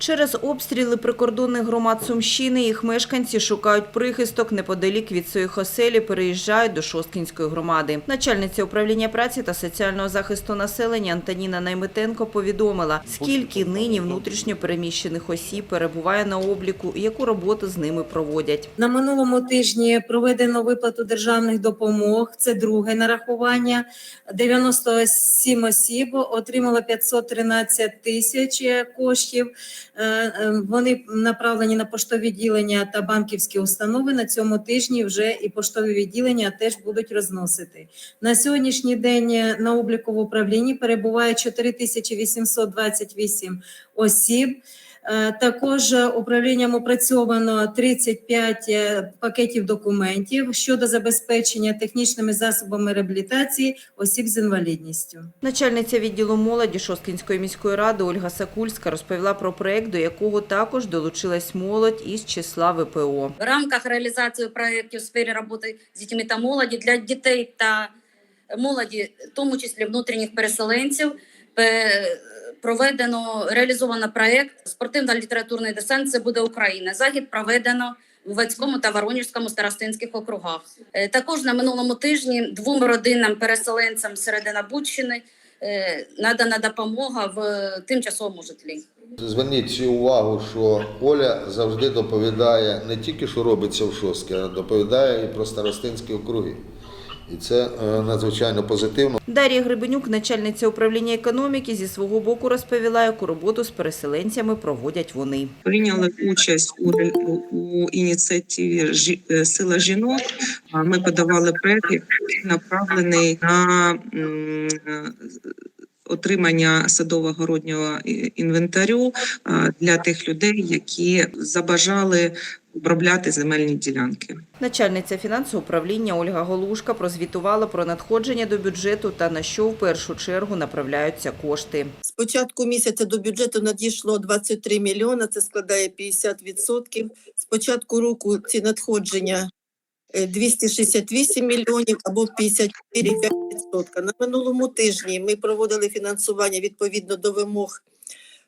Через обстріли прикордонних громад Сумщини їх мешканці шукають прихисток неподалік від своїх оселі, переїжджають до Шосткінської громади. Начальниця управління праці та соціального захисту населення Антоніна Найметенко повідомила, скільки нині внутрішньо переміщених осіб перебуває на обліку і яку роботу з ними проводять. На минулому тижні проведено виплату державних допомог. Це друге нарахування. 97 осіб отримало 513 тисяч коштів. Е, е, Вони направлені на поштові відділення та банківські установи. На цьому тижні вже і поштові відділення теж будуть розносити. На сьогоднішній день е, на обліку в управлінні перебуває 4828 осіб. Е, Також управлінням опрацьовано 35 е, пакетів документів щодо забезпечення технічними засобами реабілітації осіб з інвалідністю. Начальниця відділу молоді Шосткінської міської ради Ольга Сакульська розповіла про проект, до якого також долучилась молодь із числа ВПО. В рамках реалізації проєктів у сфері роботи з дітьми та молоді для дітей та молоді, в тому числі внутрішніх переселенців, пе- проведено реалізовано проєкт спортивно-літературний десант. Це буде Україна. Захід проведено в Луцькому та Воронежському старостинських округах. Е, Також на минулому тижні двом родинам переселенцям середина Буччини е, надана допомога в тимчасовому житлі. Зверніть увагу, що Оля завжди доповідає не тільки, що робиться в Шостці, а доповідає і про старостинські округи. І це е, надзвичайно позитивно. Дар'я Гребенюк, начальниця управління економіки, зі свого боку розповіла, яку роботу з переселенцями проводять вони. прийняли участь у, ре- у ініціативі «Жі- е, Сила жінок. А Ми подавали проект, який направлений на отримання садово-городнього інвентарю для тих людей, які забажали обробляти земельні ділянки. Начальниця фінансового управління Ольга Голушка прозвітувала про надходження до бюджету та на що в першу чергу направляються кошти. З початку місяця до бюджету надійшло 23 мільйони, це складає 50%. З початку року ці надходження е, 268 мільйонів або 54,5%. На минулому тижні ми проводили фінансування відповідно до вимог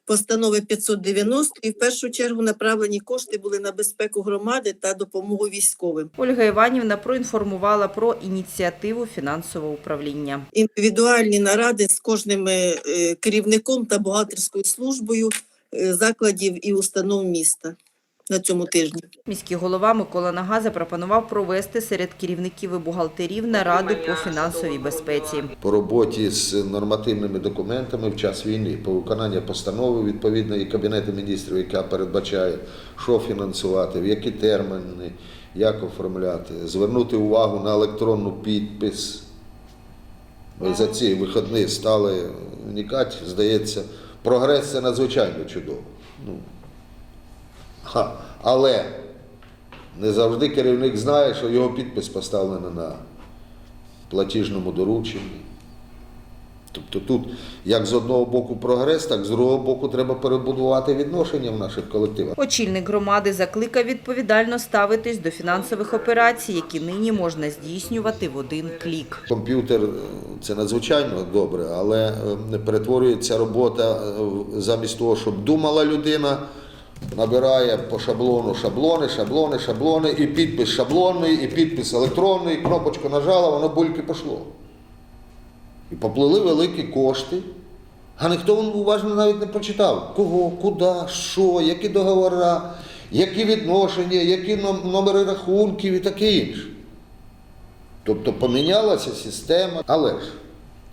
постанови 590 і в першу чергу направлені кошти були на безпеку громади та допомогу військовим. Ольга Іванівна проінформувала про ініціативу фінансового управління. індивідуальні наради з кожним е, керівником та бухгалтерською службою е, закладів і установ міста на цьому тижні. Міський голова Микола Нага запропонував провести серед керівників і бухгалтерів нараду по фінансовій безпеці. По роботі з нормативними документами в час війни, по виконанню постанови відповідної Кабінету міністрів, яка передбачає, що фінансувати, в які терміни, як оформляти, звернути увагу на електронну підпис. Ми за ці вихідні стали вникати, здається, прогрес це надзвичайно чудово. Ха, але не завжди керівник знає, що його підпис поставлений на платіжному дорученні. Тобто тут як з одного боку прогрес, так з другого боку треба перебудувати відношення в наших колективах. Очільник громади закликав відповідально ставитись до фінансових операцій, які нині можна здійснювати в один клік. Комп'ютер е, це надзвичайно добре, але е, перетворюється робота е, замість того, щоб думала людина, набирає по шаблону шаблони, шаблони, шаблони, і підпис шаблонний, і підпис електронний, кнопочку нажала, воно бульки пішло. І поплили великі кошти, а ніхто уважно навіть не прочитав, кого, куди, що, які договори, які відношення, які номери рахунків і таке інше. Тобто помінялася система, але ж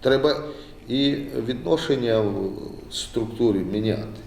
треба і відношення в структурі міняти.